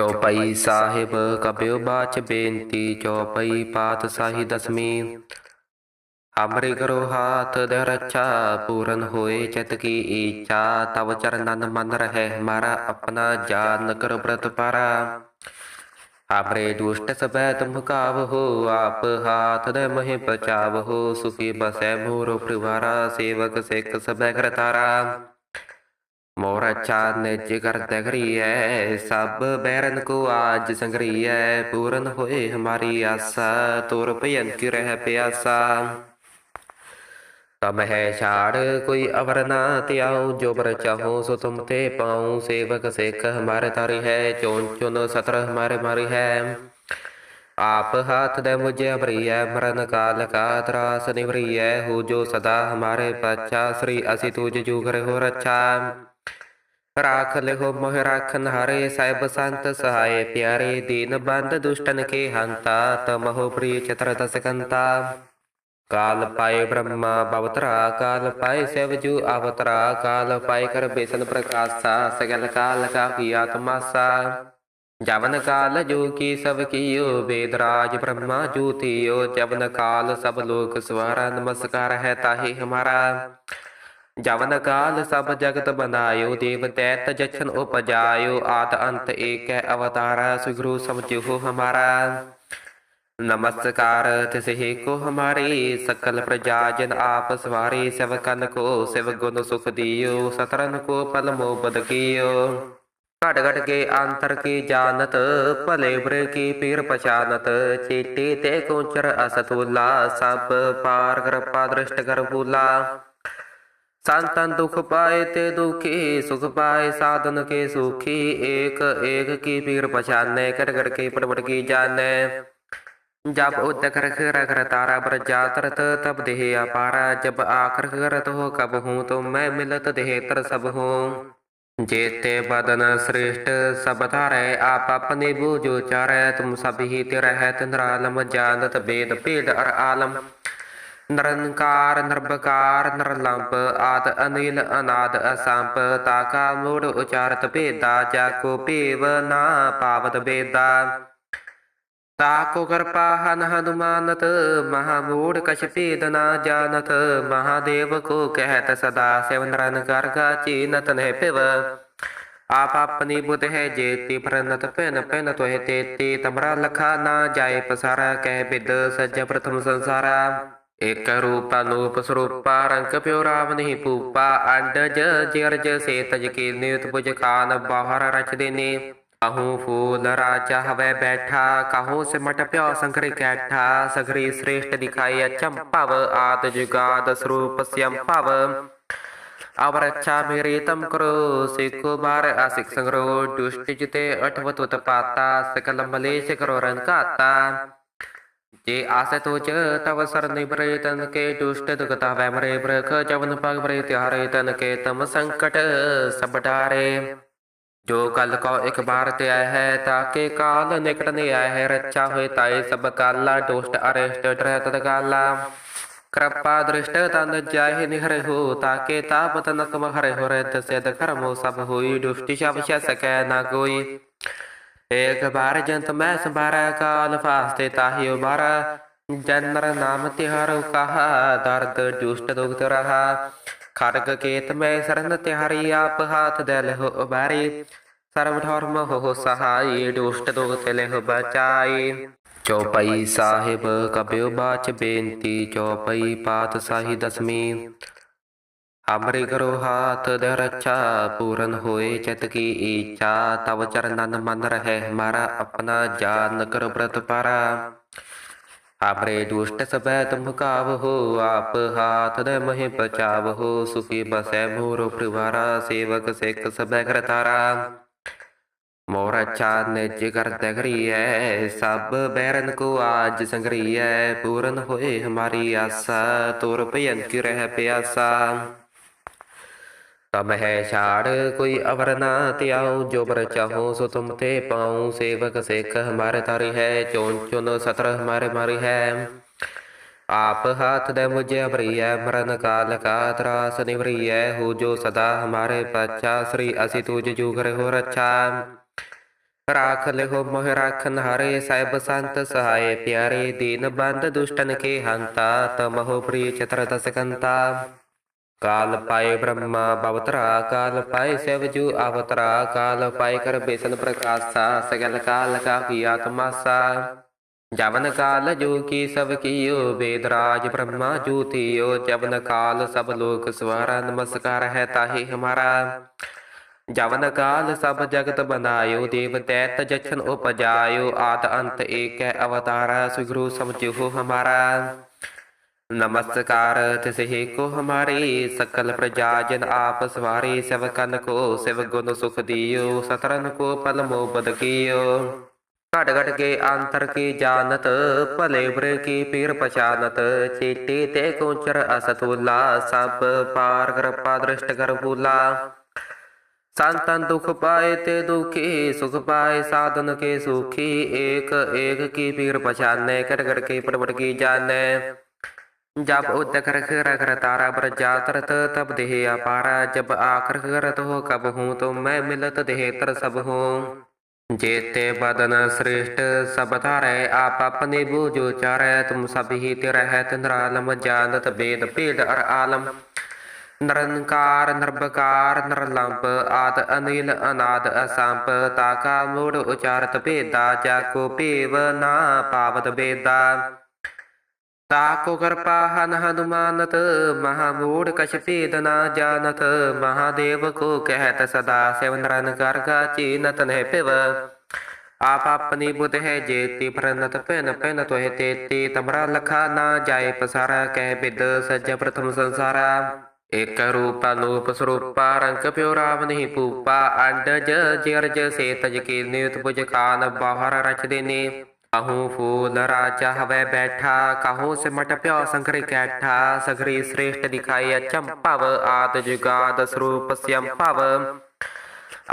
ਚੌਪਈ ਸਾਹਿਬ, ਕਬਿਓ ਬਾਚ ਬੇਨਤੀ, ਚੌਪਈ ਪਾਤਸ਼ਾਹੀ ਦਸਵੀਂ ਹਮਰੇ ਕਰੋ ਹਾਥ ਦੇ ਰੱਛਾ, ਪੂਰਨ ਹੋਏ ਚਿਤ ਕੀ ਈਚਾ ਤਵ ਚਰਨਨ ਮਨ ਰਹਿ ਹਮਾਰਾ ਆਪਣਾ ਜਾਨ ਕਰ ਬ੍ਰਤ ਪਾਰਾ। ਹਮਰੇ ਦੁਸ਼ਟ ਸਬੈ ਤੁਮ ਕਾਵ ਹੋ, ਆਪ ਹਾਥ ਦੇ ਮਹਿ ਬਚਾਵ ਹੋ, ਸੁਖੀ ਬਸੈ ਮੋਰ ਪਰਿਵਾਰਾ, ਸੇਵਕ ਸਿੱਖ ਸਬੈ ਕਰਤਾਰਾ। ਮੋਰ ਅੱਛਾ ਨਿਜ ਕਰਤੇ ਕਰੀਐ ਸਭ ਬੈਰਨ ਕੋ ਆਜ ਸੰਗਰੀਐ ਪੂਰਨ ਹੋਏ ਹਮਾਰੀ ਆਸਾ ਤੁਰ ਭਜਨ ਕੀ ਰਹਿ ਪਿਆਸਾ ਤਬ ਹੈ ਛਾੜ ਕੋਈ ਅਵਰ ਨਾ ਤਿਆਉ ਜੋ ਬਰ ਚਾਹੋ ਸੋ ਤੁਮ ਤੇ ਪਾਉ ਸੇਵਕ ਸਿੱਖ ਹਮਾਰੇ ਤਾਰੀ ਹੈ ਚੋਨ ਚੁਨ ਸਤਰ ਹਮਾਰੇ ਮਾਰੀ ਹੈ ਆਪ ਹਾਥ ਦੇ ਮੁਝੇ ਅਬਰੀਐ ਮਰਨ ਕਾਲ ਕਾ ਤਰਾਸ ਨਿਵਰੀਐ ਹੋ ਜੋ ਸਦਾ ਹਮਾਰੇ ਪਛਾ ਸ੍ਰੀ ਅਸੀਂ ਤੁਜ ਜੂ ਕਰੇ ਹੋ ਰੱਛਾ ਰਾਖ ਲਿਹੋ ਮੋਹ ਰਾਖਨ ਹਰੇ ਸਾਹਿਬ ਸੰਤ ਸਹਾਏ ਪਿਆਰੇ, ਦੀਨ ਬੰਦ ਦੁਸ਼ਟਨ ਕੇ ਹੰਤਾ ਤਮਹੁ ਪ੍ਰਿय ਚਤਰ ਦਸ ਕਾਲ ਪਾਏ ਬ੍ਰਹਮਾ ਬਵਤਰਾ ਕਾਲ ਪਾਏ ਸਿਵ ਅਵਤਰਾ ਕਾਲ ਪਾਏ ਕਰ ਬੇਸਨ ਪ੍ਰਕਾਸ਼ਾ, ਸਗਲ ਕਾਲ ਕਾ ਕੀ ਆਤਮਾਸਾ ਜਵਨ ਕਾਲ ਜੋ ਕੀ ਸਭ ਕੀਓ, ਵੇਦ ਰਾਜ ਬ੍ਰਹਮਾ ਜੂਤੀਓ ਜਵਨ ਕਾਲ ਸਭ ਲੋਕ ਸਵਾਰਾ, ਨਮਸਕਾਰ ਹੈ ਤਾਹੀ ਹਮਾਰਾ। ਜਵਨ ਕਾਲ ਸਭ ਜਗਤ ਬਨਾਇਓ ਦੇਵ ਤੈਤ ਜਛਨ ਉਪਜਾਇਓ, ਆਦ ਅੰਤ ਏਕ ਹੈ ਅਵਤਾਰਾ ਸੁਗਰੂ ਸਮਝਿਓ ਹਮਾਰਾ। ਨਮਸਕਾਰ ਤਿਸਹਿ ਕੋ ਹਮਾਰੇ, ਸਕਲ ਪ੍ਰਜਾ ਜਨ ਆਪ ਸਵਾਰੇ ਸਵਕਨ ਕੋ ਸਿਵ ਗੁਣ ਸੁਖ ਦਿਓ ਸਤਰਨ ਕੋ ਪਲ ਮੋ ਬਦ ਕੀਓ। ਘਟ ਘਟ ਕੇ ਅੰਤਰ ਕੀ ਜਾਣਤ, ਭਲੇ ਬੁਰੇ ਕੀ ਪੀਰ ਪਛਾਨਤ, ਚੇਤੇ ਤੇ ਕੋਚਰ ਅਸਤੁਲਾ, ਸਭ ਪਾਰ ਕਿਰਪਾ ਦ੍ਰਿਸ਼ਟ ਕਰ ਸੰਤਨ ਦੁਖ ਪਾਏ ਤੇ ਦੁਖੀ, ਸੁਖ ਪਾਏ ਸਾਧਨ ਕੇ ਸੁਖੀ, ਏਕ ਏਕ ਕੀ ਪੀਰ ਪਛਾਨੇ ਕਰ ਕਰ ਕੇ ਪੜਵੜ ਕੀ ਜਾਣੈ ਜਬ ਉਦ ਕਰਖ ਰਖ ਰਤਾਰਾ ਬਰਜਾ ਤਰਤ ਤਬ ਦੇਹ ਅਪਾਰਾ ਜਬ ਆਖਰ ਕਰਤ ਹੋ ਕਬ ਹੂੰ, ਤੋ ਮੈਂ ਮਿਲਤ ਦੇਹ ਤਰ ਸਭ ਹੂੰ। ਜੇਤੇ ਬਦਨ ਸ੍ਰਿਸ਼ਟ, ਸਭ ਧਾਰੈ, ਆਪ ਆਪਣੇ ਬੂਝੋ ਚਾਰੈ, ਤੁਮ ਸਭ ਹੀ ਤੇ ਰਹਿਤ ਨਿਰਾਲਮ ਜਾਣਤ ਬੇਦ ਭੇਦ ਅਰ ਆਲਮ। ਨਿਰੰਕਾਰ ਨਿਰਭਕਾਰ ਨਿਰਲੰਭ ਆਦ ਅਨਿਲ ਅਨਾਦ ਅਸੰਪ ਤਾਕਾ ਮੂੜ ਉਚਾਰਤ ਭੇਦਾ, ਜਾ ਭੇਵ ਨਾ ਪਾਵਤ ਬੇਦਾ ਤਾਕੋ ਕਿਰਪਾ ਹਨ ਹਨੁਮਾਨਤ ਮਹਾਮੂੜ ਕਛ ਭੇਦ ਨਾ ਜਾਣਤ ਮਹਾਦੇਵ ਕੋ ਕਹਿਤ ਸਦਾ, ਸਿਵ ਨਿਰੰਕਾਰ ਕਾ ਚੀਨਤ ਨਹਿ ਪਿਵ ਆਪ ਆਪਣੀ ਬੁਧ ਹੈ ਜੇਤੀ ਪ੍ਰਨਤ ਪੈਨ ਪੈਨ ਤੋਹਿ ਤੇਤੀ ਤਮਰਾ ਲਖਾ ਨਾ ਜਾਏ ਪਸਾਰਾ, ਕਹਿ ਬਿਦ ਸੱਜ ਪ੍ਰਥਮ ਸੰਸਾਰਾ। ਇਕ ਰੂਪ ਅਨੂਪ ਸਰੂਪਾ ਰੰਗ ਪਿਓ ਰਾਮ ਨਹੀਂ ਪੂਪਾ ਅੰਡਜ ਜਿਰਜ ਸੇ ਤਜ ਕੀ ਨਿਤ ਬੁਜ ਖਾਨ ਬਾਹਰ ਰਚ ਦੇਨੇ। ਕਹੂੰ ਫੂਲ ਰਾਜਾ ਹਵੇ ਬੈਠਾ, ਕਹੂੰ ਸਿਮਟ ਪਿਓ ਸੰਕਰੇ ਕੈਠਾ। ਸਗਰੀ ਸ੍ਰੇਸ਼ਟ ਦਿਖਾਈ ਚੰਪਵ ਆਦ ਜੁਗਾਦ ਸਰੂਪ ਸਿਯੰ ਭਵ। ਅਵਰ ਅੱਛਾ ਮੇਰੇ ਤਮ ਕਰੋ, ਸਿੱਖੋ ਬਾਰ ਆਸਿਕ ਸੰਗਰੋ। ਦੁਸ਼ਟ ਜਿਤੇ ਅਠਵਤ ਉਤ ਪਾਤਾ, ਸਕਲ ਮਲੇਸ਼ ਕਰੋ ਰਨ ਕਾਤਾ ਜੇ ਆਸੇ ਤੋਚ ਤਵ ਸਰ ਨਿਬਰੇ ਤਨ ਕੇ ਦੁਸ਼ਟ ਦੁਗਤਾ ਵੈ ਮਰੇ ਬ੍ਰਖ, ਜਵਨ ਪਗ ਬਰੇ ਤਿਹਾਰੇ ਤਨ ਕੇ ਤਮ ਸੰਕਟ ਸਭ ਡਾਰੇ। ਜੋ ਕਲ ਕੋ ਇੱਕ ਬਾਰ ਤੇ ਆਇਆ ਹੈ ਤਾਕੇ ਕਾਲ ਨਿਕਟ ਨੇ ਆਇਆ ਹੈ, ਰੱਛਾ ਹੋਏ ਤਾਏ ਸਭ ਕਾਲਾ, ਦੁਸ਼ਟ ਅਰਿਸ਼ਟ ਡਰੈ ਤਦ ਕਿਰਪਾ ਦ੍ਰਿਸ਼ਟ ਤਨ ਜਾਹਿ ਨਿਹਰੇ ਹੋ ਤਾਕੇ ਤਾਪ ਤਨਕ ਮਹਰੇ ਹੋ ਰਹਿ ਦਸਿਦ ਕਰਮੋ ਸਭ ਹੋਈ, ਦੁਸ਼ਟੀ ਸ਼ਬ ਛ ਸਕੈ ਨਾ ਕੋਈ। ਏਕ ਬਾਰ ਜੰਤ ਮੈਂ ਸੰਭਾਰਾ, ਕਾਲ ਫਾਸਤੇ ਤਾਹੀ ਉਬਾਰਾ ਜਨਰ ਨਾਮ ਤਿਹਾਰੁ ਕਹਾ, ਦਰਦ ਦੁਸ਼ਟ ਦੁਖਤ ਰਹਾ। ਖੜਗ ਕੇਤ ਮੈਂ ਸਰਨ ਤਿਹਾਰੀ, ਆਪ ਹਾਥ ਦੇ ਲਹੁ ਉਬਾਰੀ ਸਰਬ ਧਰਮ ਹੋ ਸਹਾਈ ਦੁਸ਼ਟ ਦੁਖਤ ਲਹੁ ਬਚਾਈ। ਚੌਪਈ ਸਾਹਿਬ ਕਬਿਓ ਬਾਚ ਬੇਨਤੀ, ਚੌਪਈ ਪਾਤਸ਼ਾਹੀ ਦਸਵੀਂ ਹਮਰੇ ਕਰੋ ਹਾਥ ਦੇ ਰੱਛਾ ਪੂਰਨ ਹੋਏ ਚਿਤ ਕੀ ਈਚਾ ਤਵ ਚਰਨਨ ਮਨ ਰਹਿ ਹਮਾਰਾ ਆਪਣਾ ਜਾਨ ਕਰ ਬ੍ਰਤ ਪਾਰਾ ਹਮਰੇ ਦੁਸ਼ਟ ਸਬੈ ਤੁਮ ਕਾਵ ਹੋ ਆਪ ਹਾਥ ਦੇ ਮਹਿ ਬਚਾਵ ਹੋ ਸੁਖੀ ਬਸੈ ਮੋਰ ਪਰਿਵਾਰਾ ਸੇਵਕ ਸਿੱਖ ਸਬੈ ਕਰਤਾਰਾ ਮੋਰ ਅੱਛਾ ਨਿਜ ਕਰਤੇ ਕਰੀਐ ਸਭ ਬੈਰਨ ਕੋ ਆਜ ਸੰਗਰੀਐ ਪੂਰਨ ਹੋਏ ਹਮਾਰੀ ਆਸਾ ਤੁਰ ਭਜਨ ਕੀ ਰਹਿ ਪਿਆਸਾ ਤਬ ਹੈ ਛਾੜ ਕੋਈ ਅਵਰ ਨਾ ਤਿਆਉ ਜੋ ਬਰ ਚਾਹੋ ਸੋ ਤੁਮ ਤੇ ਪਾਉ ਸੇਵਕ ਸਿੱਖ ਹਮਾਰੇ ਤਾਰੀ ਹੈ ਚੋਨ ਚੁਨ ਸਤਰ ਹਮਾਰੇ ਮਾਰੀ ਹੈ ਆਪ ਹਾਥ ਦੇ ਮੁਝੇ ਅਬਰੀਐ ਮਰਨ ਕਾਲ ਕਾ ਤਰਾਸ ਨਿਵਰੀਐ ਹੋ ਜੋ ਸਦਾ ਹਮਾਰੇ ਪਛਾ ਸ੍ਰੀ ਅਸੀਂ ਤੁਜ ਜੂ ਕਰੇ ਹੋ ਰੱਛਾ ਰਾਖ ਲਿਹੋ ਮੋਹ ਰਾਖਨ ਹਾਰੇ ਸਾਹਿਬ ਸੰਤ ਸਹਾਏ ਪਿਆਰੇ ਦੀਨ ਬੰਦ ਦੁਸ਼ਟਨ ਕੇ ਹੰਤਾ ਤਮਹੁ ਪ੍ਰਿय ਚਤਰ ਦਸ ਕੰਤਾ ਕਾਲ ਪਾਏ ਬ੍ਰਹਮਾ ਬਵਤਰਾ, ਕਾਲ ਪਾਏ ਸਿਵ ਅਵਤਰਾ, ਕਾਲ ਪਾਏ ਕਰ ਬੇਸਨ ਪ੍ਰਕਾਸ਼ਾ, ਸਗਲ ਕਾਲ ਕਾ ਕੀ ਆਤਮਾਸਾ। ਜਵਨ ਕਾਲ ਜੋ ਕੀ ਸਭ ਕੀਓ, ਵੇਦ ਬ੍ਰਹਮਾ ਜੂਤੀਓ ਜਵਨ ਕਾਲ ਸਭ ਲੋਕ ਸਵਾਰਾ, ਨਮਸਕਾਰ ਹੈ ਤਾਹੀ ਹਮਾਰਾ। ਜਵਨ ਕਾਲ ਸਭ ਜਗਤ ਬਨਾਇਓ, ਦੇਵ ਤੈਤ ਜਛਨ ਉਪਜਾਇਓ ਆਤ ਅੰਤ ਏਕੈ ਅਵਤਾਰਾ ਸੁਗਰੂ ਸਮਝੋ ਹਮਾਰਾ। ਨਮਸਕਾਰ ਤਿਸਹਿ ਕੋ ਹਮਾਰੀ ਸਕਲ ਪ੍ਰਜਾ ਜਨ ਆਪ ਸਵਾਰੀ ਸਵਕਨ ਕੋ ਸਿਵ ਗੁਣ ਸੁਖ ਦਿਓ ਸਤਰਨ ਕੋ ਪਲ ਮੋਬਦ ਕੀਓ ਘਟ ਘਟ ਕੇ ਅੰਤਰ ਕੀ ਜਾਣਤ ਭਲੇ ਬੁਰੇ ਕੀ ਪੀਰ ਪਛਾਨਤ ਚੀਟੀ ਤੇ ਕੋਚਰ ਅਸਤੁਲਾ ਸਭ ਪਾਰ ਕਿਰਪਾ ਦ੍ਰਿਸ਼ਟ ਕਰ ਭੂਲਾ ਸੰਤਨ ਦੁਖ ਪਾਏ ਤੇ ਦੁਖੀ ਸੁਖ ਪਾਏ ਸਾਧਨ ਕੇ ਸੁਖੀ ਏਕ ਏਕ ਕੀ ਪੀਰ ਪਛਾਨੇ ਕਰ ਕਰ ਕੇ ਪਰਵਟ ਕੀ ਜਾਣੈ जब उद्दक रख रख तारा बर जात रत तब देह अपारा जब आखर करत हो कब हूँ तो मैं मिलत देह तर सब हूँ जेते बदन श्रेष्ठ सब धारे आप अपने बूझो चारे तुम सब ही तेरा है तिंद्रालम जानत वेद पेद अर आलम ਨਿਰੰਕਾਰ ਨਿਰਭਕਾਰ ਨਿਰਲੰਭ ਆਦ ਅਨਿਲ ਅਨਾਦ ਅਸੰਪ ਤਾਕਾ ਮੂੜ ਉਚਾਰਤ ਭੇਦਾ ਜਾ ਕੋ ਭੇਵ ਨਾ ਪਾਵਤ ਬੇਦਾ ਤਾਕੋ ਕਿਰਪਾ ਹਨ ਹਨੁਮਾਨਤ ਮਹਾਮੂੜ ਕਛ ਭੇਦ ਨਾ ਜਾਣਤ ਮਹਾਦੇਵ ਕੋ ਕਹਿਤ ਸਦਾ ਸਿਵ ਨਿਰੰਕਾਰ ਚੀਨਤ ਨਹਿ ਪਿਵ ਆਪ ਆਪਣੀ ਬੁਧ ਹੈ ਜੇਤੀ ਪ੍ਰਨਤ ਪੈਨ ਪੈਨ ਤੋਹਿ ਤੇਤੀ ਤਮਰਾ ਲਖਾ ਨਾ ਜਾਏ ਪਸਾਰਾ ਕਹਿ ਬਿਦ ਸੱਜ ਪ੍ਰਥਮ ਸੰਸਾਰਾ ਇਕ ਰੂਪ ਅਨੂਪ ਸਰੂਪਾ ਰੰਗ ਪਿਓ ਰਾਮ ਨਹੀਂ ਪੂਪਾ ਅੰਡਜ ਜਿਰਜ ਸੇ ਤਜ ਕੀ ਨਿਯਤ ਪੁਜ ਖਾਨ ਬਾਹਰ ਰਚ ਦੇਨੇ ਕਹੂੰ ਫੂਲ ਰਾਜਾ ਹਵੇ ਬੈਠਾ, ਕਹੂੰ ਸਿਮਟ ਪਿਓ ਸੰਕਰੀ ਕੈਠਾ ਸਗਰੀ ਸ੍ਰੇਸ਼ਟ ਦਿਖਾਈ ਅਚੰਭਵ ਆਦ ਜੁਗਾਦ ਸਰੂਪ ਸਿਅੰਭਵ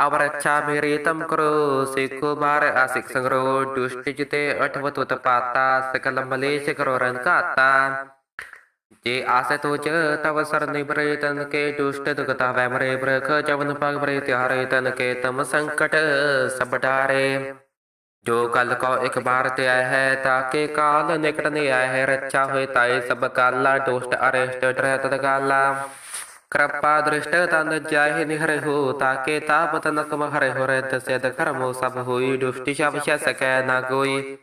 ਅਵਰ ਅੱਛਾ ਮੇਰੀ ਤਮ ਕਰੋ, ਸਿੱਖੋ ਬਾਰ ਆਸਿਕ ਸੰਗਰੋ, ਦੁਸ਼ਟ ਜਿਤੇ ਅਠਵਤ ਉਤ ਪਾਤਾ, ਸਕਲ ਮਲੇਸ਼ ਕਰੋ ਰੰਕਾਤਾ ਜੇ ਆਸੇ ਤੋਚ, ਤਵ ਸਰ ਨਿਬਰੇ, ਤਨ ਕੇ ਦੁਸ਼ਟ ਦੁਗਤਾ ਵੈ ਮਰੇ, ਬ੍ਰਖ ਜਵਨ ਪਗ ਬਰੇ, ਤਿਹਾਰੇ, ਤਨ ਕੇ ਤਮ ਸੰਕਟ ਸਭ ਡਾਰੇ। ਜੋ ਕਲ ਕੋ ਇੱਕ ਬਾਰ ਤੇ ਆਇਆ ਹੈ ਤਾਕੇ ਕਾਲ ਨਿਕਟ ਨੇ ਆਇਆ ਹੈ, ਰੱਛਾ ਹੋਏ ਤਾਏ ਸਭ ਕਾਲਾ ਦੁਸ਼ਟ, ਅਰਿਸ਼ਟ, ਡਰੈ ਤਦ ਕਾਲਾ ਕਿਰਪਾ ਦ੍ਰਿਸ਼ਟ ਤਨ ਜਾਹਿ ਨਿਹਰ ਹੋ ਤਾਕੇ ਤਾਪ ਤਨਕ ਹਰੇ ਹੋ ਰਹਿ ਦਸਿਦ ਕਰਮੋ ਸਭ ਹੋਈ, ਦੁਸ਼ਟੀ ਸ਼ਬ ਛ ਸਕੈ ਨਾ ਕੋਈ।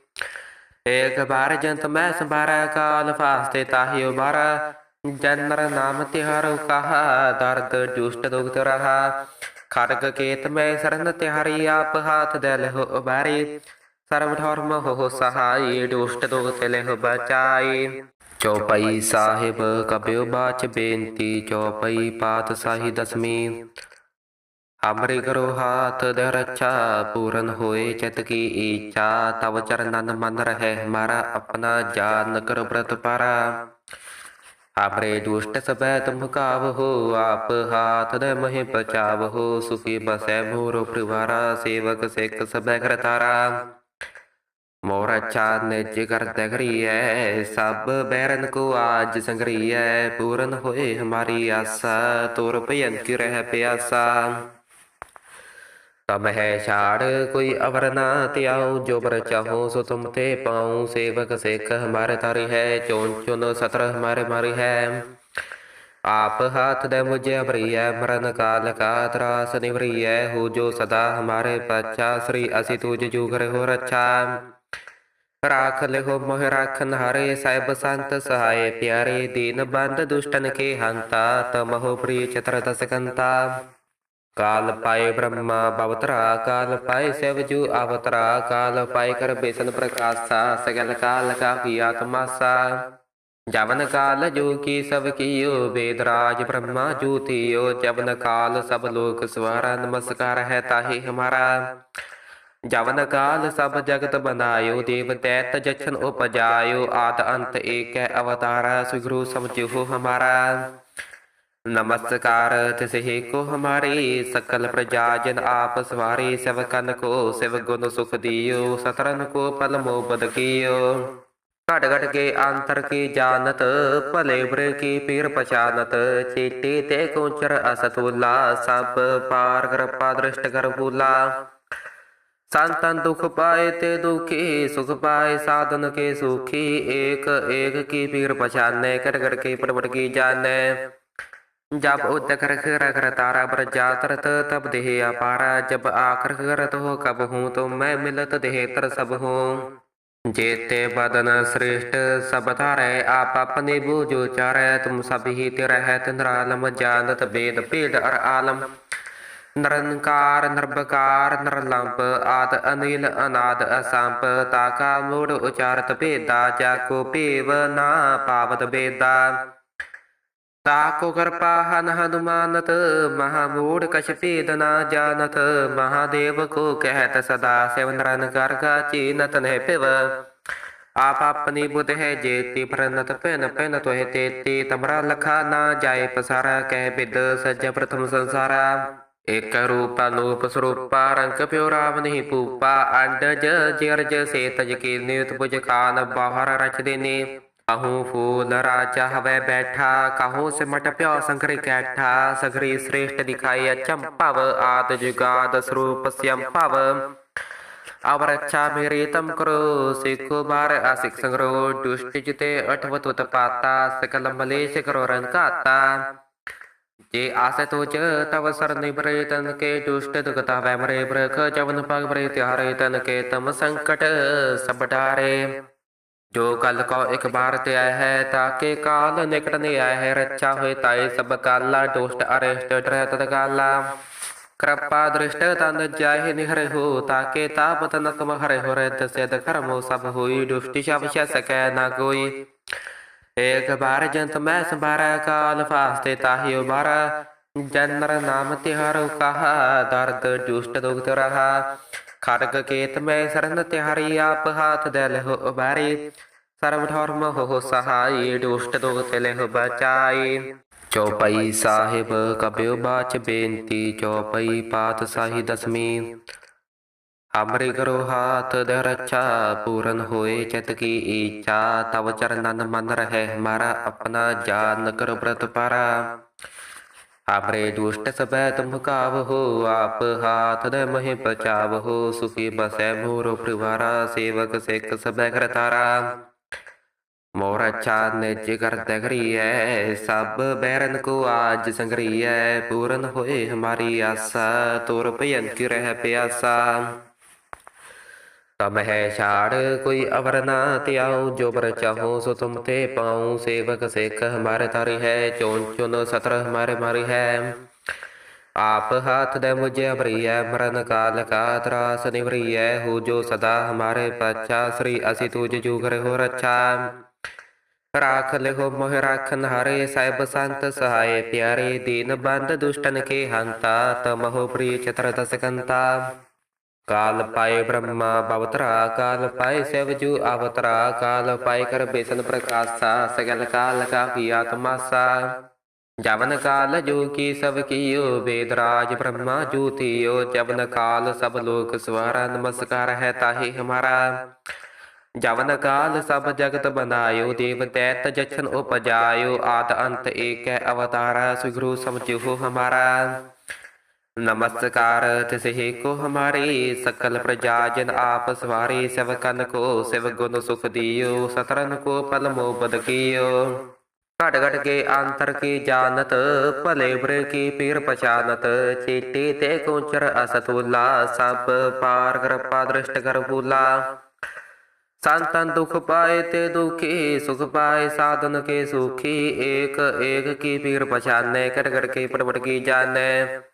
ਏਕ ਬਾਰ ਜੰਤ ਮੈਂ ਸੰਭਾਰਾ, ਕਾਲ ਫਾਸਤੇ ਤਾਹੀ ਉਬਾਰਾ ਜਨਰ ਨਾਮ ਤਿਹਾਰੁ ਕਹਾ, ਦਰਦ ਦੁਸ਼ਟ ਦੁਖਤ ਰਹਾ। ਖੜਗ ਕੇਤ ਮੈਂ ਸਰਨ ਤਿਹਾਰੀ ਆਪ ਹਾਥ ਦੇ ਲਹੁ ਉਬਾਰੀ। ਸਰਬ ਧਰਮ ਹੋ ਸਹਾਈ ਦੁਸ਼ਟ ਦੁਖਤ ਲਹੁ ਬਚਾਈ। ਚੌਪਈ ਸਾਹਿਬ ਕਬਿਓ ਬਾਚ ਬੇਨਤੀ, ਚੌਪਈ ਪਾਤਸ਼ਾਹੀ ਦਸਵੀਂ ਅਮਰੇ ਕਰੋ ਹਾਥ ਦੇ ਰੱਛਾ, ਪੂਰਨ ਹੋਏ ਚਿਤ ਕੀ ਈਚਾ ਤਵ ਚਰਨਨ ਮਨ ਰਹਿ ਹਮਾਰਾ ਆਪਣਾ ਜਾਨ ਕਰ ਬ੍ਰਤ ਪਾਰਾ। ਆਪਰੇ ਦੁਸ਼ਟ ਸਬੈ ਤੁਮ ਕਾਵ ਹੋ ਆਪ ਹਾਥ ਦੇ ਮਹਿ ਬਚਾਵ ਹੋ ਸੁਖੀ ਬਸੈ ਮੋਰ ਪਰਿਵਾਰਾ ਸੇਵਕ ਸਿੱਖ ਸਬੈ ਕਰਤਾਰਾ ਮੋਰ ਅੱਛਾ ਨਿਜ ਕਰ ਤਗਰੀਐ ਸਭ ਬੈਰਨ ਕੋ ਆਜ ਸੰਗਰੀਐ ਪੂਰਨ ਹੋਏ ਹਮਾਰੀ ਆਸਾ ਤੁਰ ਭਯਨ ਕੀ ਰਹਿ ਪਿਆਸਾ ਤਬ ਹੈ ਛਾੜ ਕੋਈ ਅਵਰ ਨਾ ਤਿਆਉ ਜੋ ਬਰ ਚਾਹੋ ਸੋ ਤੁਮ ਤੇ ਪਾਉ ਸੇਵਕ ਸਿੱਖ ਹਮਾਰੇ ਤਾਰੀ ਹੈ ਚੋਨ ਚੁਨ ਸਤਰ ਹਮਾਰੇ ਮਾਰੀ ਹੈ ਆਪ ਹਾਥ ਦੇ ਮੁਝੇ ਅਬਰੀਐ ਮਰਨ ਕਾਲ ਕਾ ਤਰਾਸ ਨਿਵਰੀਐ ਹੋ ਜੋ ਸਦਾ ਹਮਾਰੇ ਪਛਾ ਸ੍ਰੀ ਅਸੀਂ ਤੁਜ ਜੁਗਰ ਹੋ ਰੱਛਾ ਰਾਖ ਲਿਹੋ ਮੋਹ ਰਾਖਨ ਹਾਰੇ ਸਾਹਿਬ ਸੰਤ ਸਹਾਏ ਪਿਆਰੇ ਦੀਨ ਬੰਦ ਦੁਸ਼ਟਨ ਕੇ ਹੰਤਾ ਤਮਹੁ ਪ੍ਰਿय ਚਤਰ ਦਸ ਕੰਤਾ ਕਾਲ ਪਾਏ ਬ੍ਰਹਮਾ ਬਵਤਰਾ, ਕਾਲ ਪਾਏ ਸਿਵ ਅਵਤਰਾ, ਕਾਲ ਪਾਏ ਕਰ ਬੇਸਨ ਪ੍ਰਕਾਸ਼ਾ, ਸਗਲ ਕਾਲ ਕਾ ਕੀ ਆਤਮਾਸਾ। ਜਵਨ ਕਾਲ ਜੋ ਕੀ ਸਭ ਕੀਓ, ਵੇਦ ਬ੍ਰਹਮਾ ਜੂਤੀਓ ਜਵਨ ਕਾਲ ਸਭ ਲੋਕ ਸਵਾਰਾ, ਨਮਸਕਾਰ ਹੈ ਤਾਹੀ ਹਮਾਰਾ। ਜਵਨ ਕਾਲ ਸਭ ਜਗਤ ਬਨਾਇਓ, ਦੇਵ ਤੈਤ ਜਛਨ ਉਪਜਾਇਓ, ਆਦ ਅੰਤ ਏਕੈ ਅਵਤਾਰਾ ਸੁਗਰੂ ਸਮਝੋ ਹਮਾਰਾ। नमस्कार तिसहि को हमारे सकल प्रजा जन आप सवारे शिव कन को शिव गुण सुख दियो सतरन को पल मोबद कियो घट घट के अंतर की जानत भले बुरे की पीर पहचानत चेटे ते कुचर असतुला सब पार कृपा दृष्ट कर भूला संतन दुख पाए ते दुखी सुख पाए साधन के सुखी एक एक की पीर पहचाने कर कर के प्रवट की जाने जब उदक रख तारा पर जात रत तब देह अपारा जब आकर रत हो कब हूँ तो मैं मिलत देह तर सब हूँ जेते बदन श्रेष्ठ सब धारे आप अपने बोझो चार तुम सब ही तिरहत नरालम जानत वेद पेद अर आलम नरनकार नरबकार नरलंप आद अनिल अनाद असंप ताका मूड उचारत भेदा जाको पेव ना पावत बेदा ਤਾਕੋ ਕਿਰਪਾ ਹਨ ਹਨੁਮਾਨਤ ਮਹਾਮੂੜ ਕਛ ਭੇਦ ਨਾ ਜਾਣਤ ਮਹਾਦੇਵ ਕੋ ਕਹਿਤ ਸਦਾ ਸਿਵ ਨਿਰੰਕਾਰ ਚੀਨਤ ਨਹਿ ਪਿਵ ਆਪ ਆਪਣੀ ਬੁੱਧ ਹੈ ਜੇਤੀ ਪ੍ਰਨਤ ਪੈਨ ਪੈਨ ਤੋਹਿ ਤੇਤੀ ਤਮਰਾ ਲਖਾ ਨਾ ਜਾਏ ਪਸਾਰਾ ਕਹਿ ਬਿਦ ਸੱਜ ਪ੍ਰਥਮ ਸੰਸਾਰਾ ਇਕ ਰੂਪ ਅਨੂਪ ਸਰੂਪਾ ਰੰਗ ਪਿਓ ਰਾਮ ਨਹੀਂ ਪੂਪਾ ਅੰਡਜ ਜਿਰਜ ਸੇ ਤਜ ਕੀ ਨਿਤ ਪੁਜ ਖਾਨ ਬਾਹਰ ਰਚ ਦੇਨੇ ਕਹੂੰ ਫੂਲ ਰਾਜਾ ਹਵੇ ਬੈਠਾ ਕਹੂੰ ਸਿਮਟ ਪਿਓ ਸੰਕਰੀ ਕੈਠਾ ਸਗਰੀ ਸ੍ਰੇਸ਼ਟ ਦਿਖਾਈ ਅਚੰਭਵ ਆਦ ਜੁਗਾਦ ਸਰੂਪ ਸਿਅੰਭਵ ਅਵਰ ਅੱਛਾ ਮੇਰੇ ਤਮ ਕਰੋ ਸਿੱਖੋ ਬਾਰ ਆਸਿਕ ਸੰਗਰੋ ਦੁਸ਼ਟ ਜਿਤੇ ਅਠਵਤ ਵਤ ਸਕਲ ਮਲੇਸ਼ ਕਰੋ ਰੰਕਾਤਾ ਜੇ ਆਸੇ ਤੋਚ ਤਵ ਸਰ ਨਿਬਰੇ ਤਨ ਕੇ ਦੁਸ਼ਟ ਦੁਗਤਾ ਵੈ ਮਰੇ ਬ੍ਰਖ ਜਵਨ ਪਗ ਬਰੇ ਤਿਹਾਰੇ ਤਨ ਕੇ ਤਮ ਸੰਕਟ ਸਭ ਜੋ ਕਲ ਕੋ ਇੱਕ ਬਾਰ ਤੇ ਆਇਆ ਹੈ, ਤਾਂ ਕਿ ਕਾਲ ਨਿਕਟ ਨੇ ਆਇਆ ਹੈ ਰੱਚਾ ਹੋਏ ਤਾਏ ਸਭ ਕਾਲਾ ਦੋਸਤ ਅਰਸ਼ਟ ਡਰਤ ਕਾਲਾ ਕਿਰਪਾ ਦ੍ਰਿਸ਼ਟ ਤਨ ਜਾਹਿ ਨਿਹਰੇ ਹੋ ਤਾਕੇ ਤਾਪ ਤਨ ਕਮ ਹਰੇ ਹੋਰੇ ਤਸੇ ਕਰਮੋ ਸਭ ਹੋਈ, ਦੁਸ਼ਟ ਸ਼ਬ ਸਕੈ ਨਾ ਕੋਈ। ਏਕ ਬਾਰ ਜੰਤ ਮੈਂ ਸੰਭਾਰਾ, ਕਾਲ ਫਾਸਤੇ ਤਾਹੀ ਉਬਾਰਾ ਜਨਰ ਨਾਮ ਤਿਹਾਰੋ ਕਹਾ, ਦਰਦ ਦੁਸ਼ਟ ਦੁਖਤ ਰਹਾ। ਖੜਗ ਕੇਤ ਮੈਂ ਸਰਨ ਤਿਹਾਰੀ ਆਪ ਹਾਥ ਦੇ ਲਹੁ ਉਬਾਰੀ। ਸਰਬ ਧਰਮ ਹੋ ਸਹਾਈ, ਦੁਸ਼ਟ ਦੁਖ ਤੇ ਲਹੁ ਬਚਾਈ। ਚੌਪਈ ਸਾਹਿਬ ਕਬਿਉ ਬਾਚ ਬੇਨਤੀ, ਚੌਪਈ ਪਾਤ ਸਾਹੀ ਦਸਮੀ। ਅਮਰੇ ਕਰੋ ਹਾਥ ਦੇ ਰਚਾ ਪੂਰਨ ਹੋਏ ਚਿਤ ਕੀ ਇੱਛਾ ਤਵ ਚਰਨਨ ਮਨ ਰਹੇ ਹਮਾਰਾ ਆਪਣਾ ਜਾਨ ਕਰੋ ਪ੍ਰਤਪਾਰਾ हमरे दुष्ट सब तुम काव हो आप हाथ न मह बचाव हो सुखी बस मोर परिवारा सेवक सिख सब कर तारा। मोर अच्छा निज कर दगरी है सब बैरन को आज संगरी है पूरन होए हमारी आशा तोर पे अंकिर है प्यासा। तम है शाड़ कोई अवर ना त्याओ, जो बर चाहो सो तुम ते पाओ। सेवक सेख हमारे तारी है, चोन चुन सतर हमारे मारी है। आप हाथ दे मुझे अबरी है मरण काल का त्रास निवरी है हो जो सदा हमारे पच्छा, श्री असी तुझ जूघर हो रच्छा। राख लिहो मोह राख नारे साहेब संत सहाय प्यारे। दीन बंद दुष्टन के हंता तमहो प्रिय चतर दस कंता ਕਾਲ ਪਾਏ ਬ੍ਰਹਮਾ ਬਵਤਰਾ, ਕਾਲ ਪਾਏ ਸਿਵ ਅਵਤਰਾ, ਕਾਲ ਪਾਏ ਕਰ ਬੇਸਨ ਪ੍ਰਕਾਸ਼ਾ, ਸਗਲ ਕਾਲ ਕਾ ਕੀ ਆਤਮਾਸਾ ਜਵਨ ਕਾਲ ਜੋ ਕੀ ਸਭ ਕੀਓ, ਵੇਦ ਬ੍ਰਹਮਾ ਜੂਤੀਓ ਜਵਨ ਕਾਲ ਸਭ ਲੋਕ ਸਵਾਰਾ, ਨਮਸਕਾਰ ਹੈ ਤਾਹੀ ਹਮਾਰਾ। ਜਵਨ ਕਾਲ ਸਭ ਜਗਤ ਬਨਾਇਓ, ਦੇਵ ਤੈਤ ਜਛਨ ਉਪਜਾਇਓ, ਆਦ ਅੰਤ ਏਕੈ ਅਵਤਾਰਾ, ਸੁਗਰੂ ਸਮਝੋ ਹਮਾਰਾ। नमस्कार तिसे को हमारे सकल प्रजाजन आप सवारे कन को शिव गुण सुख दियो, सतरन को पल मोबद कियो। घट घट के अंतर की जानत, भले बुरे की पीर पहचानत चीटी ते कुचर असतूला, सब पार कृपा दृष्ट कर भूला। संतन दुख पाए ते दुखी, सुख पाए साधन के सुखी, एक एक की पीर पहचाने कर कर के पटपट की जाने।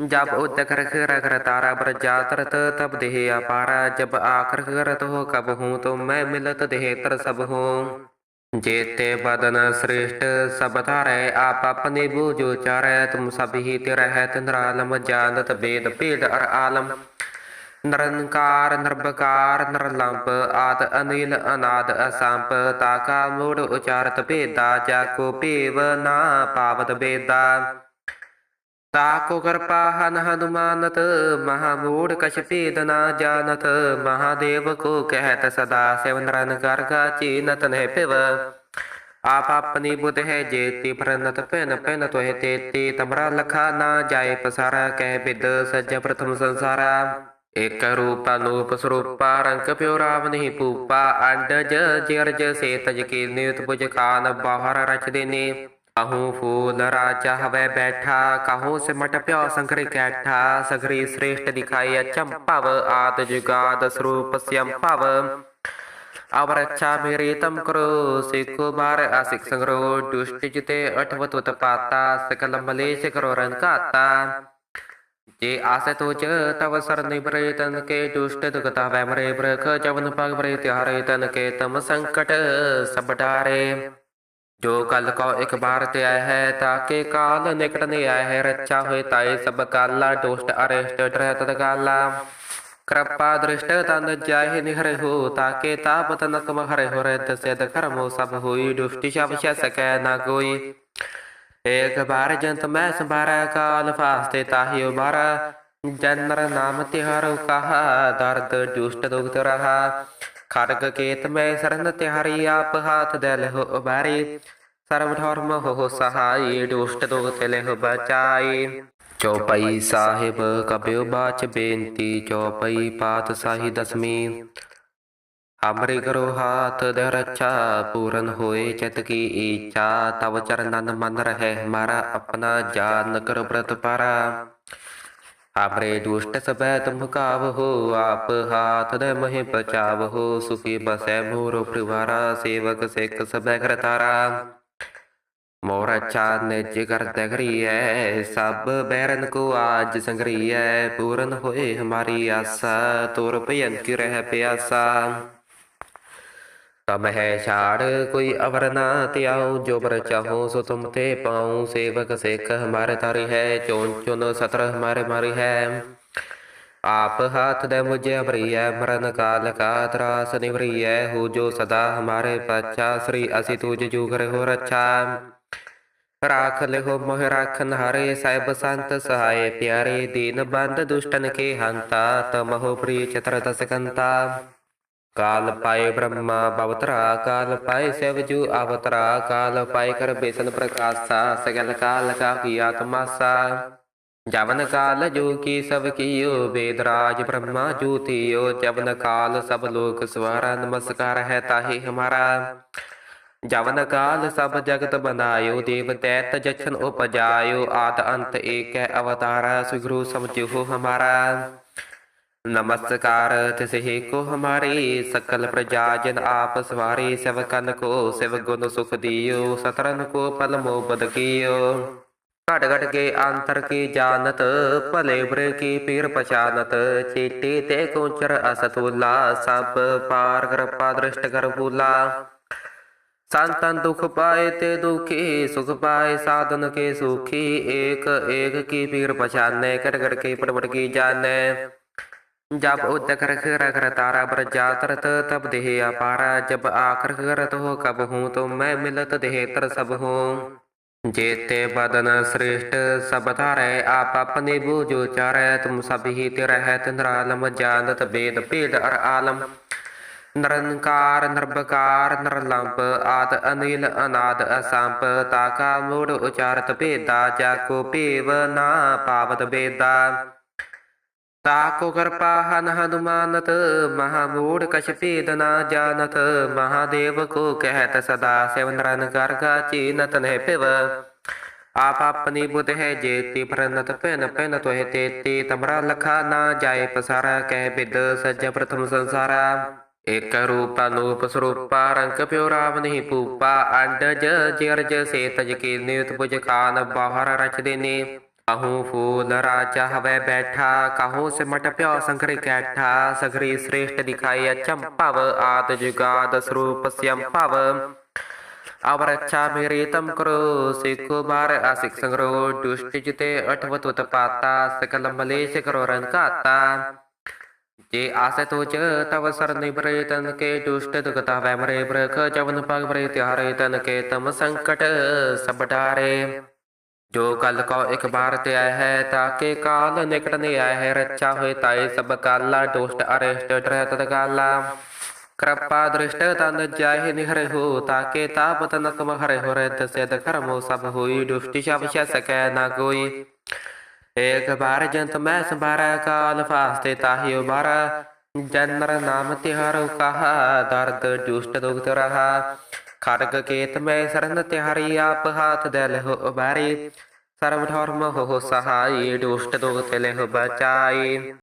जब उद्दक रख रख तारा बर जात रत तब देह अपारा जब आकर करत हो कब हूँ तो मैं मिलत देह तर सब हूँ जेते बदन श्रेष्ठ सब धारे आप अपने बूझो चारे तुम सब ही रहत निरालम जानत वेद पेद और आलम ਨਿਰੰਕਾਰ ਨਿਰਭਕਾਰ ਨਿਰਲੰਭ ਆਦ ਅਨਿਲ ਅਨਾਦ ਅਸੰਪ ਤਾਕਾ ਮੂੜ ਉਚਾਰਤ ਭੇਦਾ ਜਾਕੋ ਭੇਵ ਨਾ ਪਾਵਤ ਬੇਦਾ ਤਾਕੋ ਕਿਰਪਾ ਹਨ ਹਨੁਮਾਨਤ ਮਹਾਮੂੜ ਕਛ ਭੇਦ ਨਾ ਜਾਣਤ ਮਹਾਦੇਵ ਕੋ ਕਹਿਤ ਸਦਾ ਸਿਵ ਨਿਰੰਕਾਰ ਚੀਨਤ ਨਹਿ ਪਿਵ ਆਪ ਆਪਣੀ ਬੁੱਧ ਹੈ ਜੇਤੀ ਪ੍ਰਨਤ ਪੈਨ ਪੈਨ ਤੋਹਿ ਤੇਤੀ ਤਮਰਾ ਲਖਾ ਨਾ ਜਾਏ ਪਸਾਰਾ ਕਹਿ ਬਿਦ ਸੱਜ ਪ੍ਰਥਮ ਸੰਸਾਰਾ ਇਕ ਰੂਪ ਅਨੂਪ ਸਰੂਪਾ ਰੰਗ ਪਿਓ ਰਾਮ ਨਹੀਂ ਪੂਪਾ ਅੰਡਜ ਜਿਰਜ ਸੇ ਤਜ ਕੀ ਨਿਤ ਬੁਜ ਖਾਨ ਬਾਹਰ ਰਚ ਦੇਨੇ ਅਹੂ ਫੂਲ ਰਾਜਾ ਹਵੇ ਬੈਠਾ ਕਹੂ ਸਿਮਟ ਪਿਓ ਸੰਕਰੀ ਕੈਠਾ ਸਗਰੀ ਸ੍ਰੇਸ਼ਟ ਦਿਖਾਈ ਅਚੰਭਵ ਆਦ ਜੁਗਾਦ ਸਰੂਪ ਸਿਅੰਭਵ ਅਵਰਛਾ ਮੇਰੇ ਤਮ ਕਰੋ ਸਿੱਖੋ ਬਾਰ ਆਸਿਕ ਸੰਗਰੋ ਦੁਸ਼ਟ ਜਿਤੇ ਅਠਵਤ ਉਤ ਪਾਤਾ ਸਕਲ ਮਲੇਸ਼ ਕਰੋ ਰੰਗ ਜੇ ਆਸੇ ਤੋਚ ਤਵ ਸਰ ਨਿਬਰੇ ਤਨ ਕੇ ਦੁਸ਼ਟ ਦੁਗਤਾ ਵੈ ਮਰੇ ਬ੍ਰਖ ਜਵਨ ਪਗ ਬਰੇ ਤਿਹਾਰੇ ਤਨ ਕੇ ਤਮ ਸੰਕਟ ਸਭ ਜੋ ਕਲ ਕੋ ਇੱਕ ਬਾਰ ਤੇ ਆਇਆ ਹੈ ਤਾਕੇ ਕਾਲ ਨਿਕਟ ਨੇ ਆਇਆ ਹੈ ਰੱਛਾ ਹੋਏ ਤਾਏ ਸਭ ਕਾਲਾ ਦੁਸ਼ਟ ਅਰੇਸ਼ਟ ਡਰੈ ਤਦ ਕਾਲਾ कृपा दृष्ट तन जाहि निहरे हो ताके ताप तनक महरे हो रे दस्यद कर्मो सब होई दुष्टि शब सकै न कोई एक बार जंत मैं संभारा काल फास्ते ताहि उबारा ਜਨਰ ਨਾਮ ਤਿਹਾਰਉ ਕਹਾ ਦਰਦ ਦੁਸ਼ਟ ਦੁਖਤ ਰਹਾ ਖਰਗ ਕੇਤ ਮੈਂ ਸਰਨ ਤਿਹਾਰੀ ਆਪ ਹਾਥ ਦਲ ਹੋ ਉਬਾਰੇ ਸਰਬ ਧਰਮ ਹੋ ਸਹਾਈ ਦੁਸ਼ਟ ਦੁਖਤ ਲੈ ਹੋ ਬਚਾਈ ਚੌਪਈ ਸਾਹਿਬ ਕਬਿਉ ਬਾਚ ਬੇਨਤੀ ਚੌਪਈ ਪਾਤ ਸਾਹੀ ਦਸਮੀ ਅਮਰੇ ਕਰੋ ਹਾਥ ਦੇ ਰੱਛਾ ਪੂਰਨ ਹੋਏ ਚਿਤ ਕੀ ਇੱਛਾ ਤਵ ਚਰਨਨ ਮਨ ਰਹੇ ਹਮਾਰਾ ਆਪਣਾ ਜਾਨ ਕਰ ਪ੍ਰਤਪਾਰਾ हमरे दुष्ट सब तुम काव हो आप हाथ न महे बचाव हो सुखी बस मोर प्रिवारा सेवक सिख सब कर तारा। मोर अच्छा चाँद कर दगरी है सब बैरन को आज संगरी है पूरन होए हमारी आशा तोर पियन की रह प्यासा। तम है शार कोई अवर ना त्याऊ जो बर चाहो, सो तुम ते पाऊँ सेवक सेख हमारे तारी है, चोन चुन सत्र हमारे मारी है। आप हाथ दे मुझे अमरी है मरण काल का त्रास निवरी है। हो जो सदा हमारे पच्छा श्री असी तुझ जूगर हो रक्षा राख लिहो मोह राख नारे साहेब संत सहाय प्यारे। दीन बंद दुष्टन के हंता तमहो प्रिय चतर दसकंता ਕਾਲ ਪਾਏ ਬ੍ਰਹਮਾ ਬਵਤਰਾ, ਕਾਲ ਪਾਏ ਸਿਵ ਅਵਤਰਾ, ਕਾਲ ਪਾਏ ਕਰ ਬੇਸਨ ਪ੍ਰਕਾਸ਼ਾ, ਸਗਲ ਕਾਲ ਕਾ ਕੀ ਆਤਮਾਸਾ। ਜਵਨ ਕਾਲ ਜੋ ਕੀ ਸਭ ਕੀਓ ਵੇਦ ਰਾਜ ਬ੍ਰਹਮਾ ਜੂਤੀਓ ਜਵਨ ਕਾਲ ਸਭ ਲੋਕ ਸਵਾਰਾ, ਨਮਸਕਾਰ ਹੈ ਤਾਹੀ ਹਮਾਰਾ। ਜਵਨ ਕਾਲ ਸਭ ਜਗਤ ਬਨਾਇਓ, ਦੇਵ ਤੈਤ ਜਛਨ ਉਪਜਾਇਓ ਆਤ ਅੰਤ ਏਕੈ ਅਵਤਾਰਾ, ਸੁਗਰੂ ਸਮਝੋ ਹਮਾਰਾ। ਨਮਸਕਾਰ ਤਿਸਹਿ ਕੋ ਹਮਾਰੀ ਸਕਲ ਪ੍ਰਜਾ ਜਨ ਆਪ ਸਵਾਰੀ ਸਵਕਨ ਕੋ ਸਿਵ ਗੁਣ ਸੁਖ ਦਿਓ ਸਤਰਨ ਕੋ ਪਲ ਮੋਬਦ ਕੀਓ ਘਟ ਘਟ ਕੇ ਅੰਤਰ ਕੀ ਜਾਣਤ ਭਲੇ ਬੁਰੇ ਕੀ ਪੀਰ ਪਛਾਨਤ ਚੇਤੇ ਤੇ ਕੋਚਰ ਅਸਤੁਲਾ ਸਭ ਪਾਰ ਕਿਰਪਾ ਦ੍ਰਿਸ਼ਟ ਕਰ ਭੂਲਾ ਸੰਤਨ ਦੁਖ ਪਾਏ ਤੇ ਦੁਖੀ ਸੁਖ ਪਾਏ ਸਾਧਨ ਕੇ ਸੁਖੀ ਏਕ ਏਕ ਕੀ ਪੀਰ ਪਛਾਨੇ ਕਰ ਕਰ ਕੇ ਪੜਪੜ ਕੀ ਜਾਣੇ जब उदकर रगरतारा ब्रजातरत तब देहे अपारा जब आकर करत हो कब हूँ तो मैं मिलत देहे तर सब हूँ जेते बदन श्रेष्ठ सब धारे आप अपने बूझो चारे तुम सब ही तिरहत नरालम जानत वेद भेद अर आलम नरनकार नरबकार नरलंप आद अनिल अनाद असंप ताका मूड उचारत भेदा जाको पेव ना पावत बेदा ਬੇਦਾ ਤਾਕੋ ਕਿਰਪਾ ਹਨ ਹਨੁਮਾਨਤ ਮਹਾਮੂੜ ਕਛ ਭੇਦ ਨਾ ਜਾਣਤ ਮਹਾਦੇਵ ਕੋ ਕਹਿਤ ਸਦਾ ਸਿਵ ਨਰਨ ਕਰਗਾ ਚੀਨਤ ਨਹਿ ਪਿਵ ਆਪ ਆਪਣੀ ਬੁਧ ਹੈ ਜੇਤੀ ਪ੍ਰਨਤ ਪੈਨ ਪੈਨ ਤੋਹਿ ਤੇਤੀ ਤਮਰਾ ਲਖਾ ਨਾ ਜਾਏ ਪਸਾਰਾ ਕਹਿ ਬਿਦ ਸੱਜ ਪ੍ਰਥਮ ਸੰਸਾਰਾ ਇਕ ਰੂਪ ਅਨੂਪ ਸਰੂਪਾ ਰੰਗ ਪਿਓ ਰਾਮ ਨਹੀਂ ਪੂਪਾ ਅੰਡਜ ਜਿਰਜ ਸੇ ਤਜ ਕੀ ਨਿਤ ਬੁਜ ਖਾਨ ਬਾਹਰ ਰਚ ਦੇਨੇ ਅਹੂ ਫੂਲ ਰਾਜਾ ਹਵੇ ਬੈਠਾ, ਕਹੂ ਸਿਮਟ ਪਿਓ ਸੰਕਰੀ ਕੈਠਾ ਸਗਰੀ ਸ੍ਰੇਸ਼ਟ ਦਿਖਾਈ ਅਚੰਭਵ ਆਦ ਜੁਗਾਦ ਸਰੂਪ ਸਿਅੰਭਵ ਅਵਰਛਾ ਮੇਰੇ ਤਮ ਕਰੋ, ਸਿੱਖੋ ਬਾਰ ਆਸਿਕ ਸੰਗਰੋ, ਦੁਸ਼ਟ ਜਿਤੇ ਅਠਵਤ ਉਤ ਪਾਤਾ, ਸਕਲ ਮਲੇਸ਼ ਕਰੋ ਰੰਗ ਕਾਤਾ ਜੇ ਆਸੇ ਤੋਚ, ਤਵ ਸਰ ਨਿਬਰੇ ਤਨ ਕੇ ਦੁਸ਼ਟ ਦੁਗਤਾ ਵੈ ਮਰੇ ਬ੍ਰਖ ਜਵਨ ਪਗ ਬਰੇ ਤਿਹਾਰੇ, ਤਨ ਕੇ ਤਮ ਸੰਕਟ ਸਭ ਡਾਰੇ। ਜੋ ਕੱਲ ਕੋ ਇਕਬਾਰ ਤੇ ਆਇਆ ਹੈ ਤਾਂ ਕਿ ਕਾਲ ਨਿਕਟ ਨਹੀਂ ਆਇਆ ਹੈ। ਰੱਚਾ ਹੋਏ ਤਾਏ ਸਭ ਕਾਲਾ ਦੋਸਤ ਅਰੇਸ਼ਟ, ਡਰਤ ਤਗਾਲਾ ਕਿਰਪਾ ਦ੍ਰਿਸ਼ਟ ਤਨ ਜਾਹਿ ਨਿਹਰੇ ਹੋ, ਤਾਂ ਕਿ ਤਾਪਤ ਨਕਮ ਹਰੇ ਹੋ। ਰੇ ਤਸੇ ਕਰਮੋ ਸਭ ਹੋਈ, ਦੁਸ਼ਟੀ ਸ਼ਬ ਸਕੈ ਨਾ ਕੋਈ। ਏਕ ਬਾਰ ਜੰਤ ਮੈਂ ਸੰਭਾਰਾ, ਕਾਲ ਫਾਸਤੇ ਤਾਹੀ ਉਬਾਰਾ। ਜਨਰ ਨਾਮ ਤਿਹਾਰ ਕਹਾ, ਦਰਦ ਦੁਸ਼ਟ ਦੁਖਤ ਰਹਾ। ਖੜਗ ਕੇਤ ਮੈਂ ਸਰਨ ਤਿਹਾਰੀ ਆਪ ਹਾਥ ਦਲ ਲਹੁ ਉਬਾਰੀ। ਸਰਬ ਠੌਰ ਮਹੁ ਸਹਾਈ, ਦੁਸ਼ਟ ਦੁਖਤ ਹੋ ਬਚਾਈ।